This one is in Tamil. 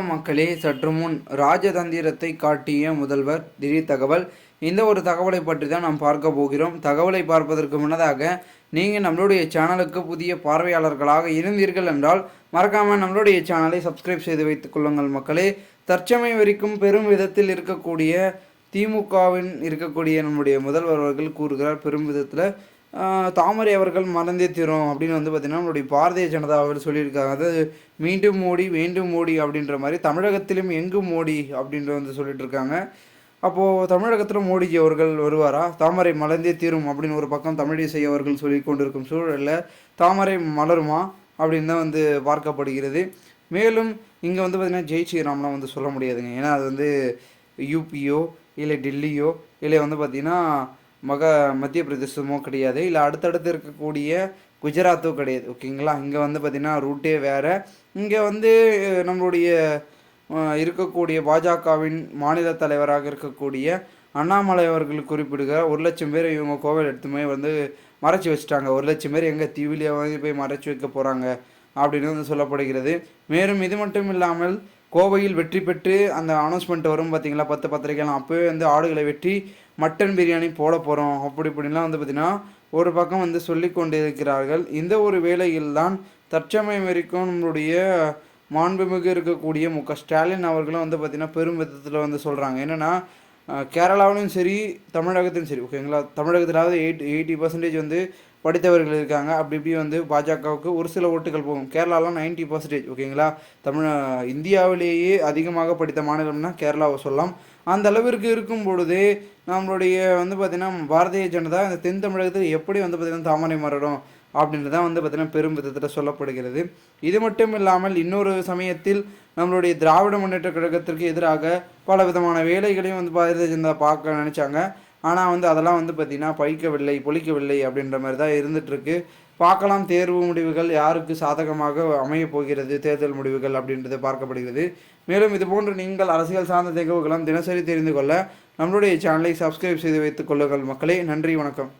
மக்களே சற்று முன் ராஜதந்திரத்தை காட்டிய முதல்வர் திடீர் தகவல். இந்த ஒரு தகவலை பற்றி தான் நாம் பார்க்க போகிறோம். தகவலை பார்ப்பதற்கு முன்னதாக நீங்கள் நம்மளுடைய சேனலுக்கு புதிய பார்வையாளர்களாக இருந்தீர்கள் என்றால் மறக்காமல் நம்மளுடைய சேனலை சப்ஸ்கிரைப் செய்து வைத்துக் கொள்ளுங்கள் மக்களே. தற்சமயம் வரைக்கும் பெரும் விதத்தில் இருக்கக்கூடிய திமுகவின் இருக்கக்கூடிய நம்முடைய முதல்வர் அவர்கள் கூறுகிறார் பெரும் விதத்தில் தாமரை அவர்கள் மறந்தே தீரும் அப்படின்னு வந்து பார்த்தீங்கன்னா நம்மளுடைய பாரதிய ஜனதா அவர்கள் சொல்லியிருக்காங்க. அதாவது மீண்டும் மோடி வேண்டும் மோடி அப்படின்ற மாதிரி தமிழகத்திலும் எங்கு மோடி அப்படின்ற வந்து சொல்லிட்டு இருக்காங்க அப்போது தமிழகத்தில் மோடிஜி அவர்கள் வருவாரா? தாமரை மலர்ந்தே தீரும் அப்படின்னு ஒரு பக்கம் தமிழிசை அவர்கள் சொல்லி கொண்டிருக்கும் சூழலில் தாமரை மலருமா அப்படின்னு தான் வந்து பார்க்கப்படுகிறது. மேலும் இங்கே வந்து பார்த்திங்கன்னா ஜெய் ஸ்ரீராம்லாம் வந்து சொல்ல முடியாதுங்க. ஏன்னா அது வந்து யூபியோ இல்லை டெல்லியோ இல்லை வந்து பார்த்திங்கன்னா மக மத்திய பிரதேசமோ கிடையாது. இல்லை அடுத்தடுத்து இருக்கக்கூடிய குஜராத்தோ கிடையாது. ஓகேங்களா? இங்கே வந்து பார்த்திங்கன்னா ரூட்டே வேறு. இங்கே வந்து நம்மளுடைய இருக்கக்கூடிய பாஜகவின் மாநில தலைவராக இருக்கக்கூடிய அண்ணாமலை அவர்கள் குறிப்பிடுகிற ஒரு லட்சம் பேர் இவங்க கோவில் எடுத்துமே வந்து மறைச்சி வச்சுட்டாங்க. ஒரு லட்சம் பேர் எங்கே தீவிலியை வாங்கி போய் மறைச்சி வைக்க போகிறாங்க அப்படின்னு வந்து சொல்லப்படுகிறது. மேலும் இது மட்டும் இல்லாமல் கோவையில் வெற்றி பெற்று அந்த அனௌன்ஸ்மெண்ட் வரும் பார்த்தீங்களா பத்து பத்திரிகைலாம். அப்போவே வந்து ஆடுகளை வெட்டி மட்டன் பிரியாணி போட போகிறோம் அப்படி இப்படிலாம் வந்து பார்த்திங்கன்னா ஒரு பக்கம் வந்து சொல்லி கொண்டிருக்கிறார்கள். இந்த ஒரு வேளையில்தான் தற்சமயம் வரைக்கும் நம்மளுடைய மாண்புமிகு இருக்கக்கூடிய மு க ஸ்டாலின் அவர்களும் வந்து பார்த்திங்கன்னா பெரும் விதத்தில் வந்து சொல்கிறாங்க என்னென்னா கேரளாவிலும் சரி தமிழகத்திலும் சரி ஓகேங்களா தமிழகத்திலாவது எயிட் எயிட்டி பர்சன்டேஜ் வந்து படித்தவர்கள் இருக்காங்க. அப்படி இப்படி வந்து பாஜகவுக்கு ஒரு சில ஓட்டுகள் போகும். கேரளாலாம் 90% பர்சன்டேஜ் ஓகேங்களா தமிழ் இந்தியாவிலேயே அதிகமாக படித்த மாநிலம்னா கேரளாவை சொல்லலாம். அந்த அளவிற்கு இருக்கும் பொழுது நம்மளுடைய வந்து பார்த்திங்கன்னா பாரதிய ஜனதா இந்த தென் தமிழகத்தில் எப்படி வந்து பார்த்திங்கன்னா தாமரை மரடும் அப்படின்றத வந்து பார்த்திங்கன்னா பெரும் விதத்தில் சொல்லப்படுகிறது. இது மட்டும் இல்லாமல் இன்னொரு சமயத்தில் நம்மளுடைய திராவிட முன்னேற்ற கழகத்திற்கு எதிராக பல விதமான வேலைகளையும் வந்து பாரதிய ஜனதா பார்க்க நினச்சாங்க. ஆனால் வந்து அதெல்லாம் வந்து பார்த்திங்கன்னா பழிக்கவில்லை பொழிக்கவில்லை அப்படின்ற மாதிரி தான் இருந்துகிட்ருக்கு பார்க்கலாம் தேர்வு முடிவுகள் யாருக்கு சாதகமாக அமையப் போகிறது தேர்தல் முடிவுகள் அப்படின்றது பார்க்கப்படுகிறது. மேலும் இது போன்று நீங்கள் அரசியல் சார்ந்த தகவல்களும் தினசரி தெரிந்து கொள்ள நம்மளுடைய சேனலை சப்ஸ்கிரைப் செய்து வைத்துக் கொள்ளுங்கள் மக்களே. நன்றி வணக்கம்.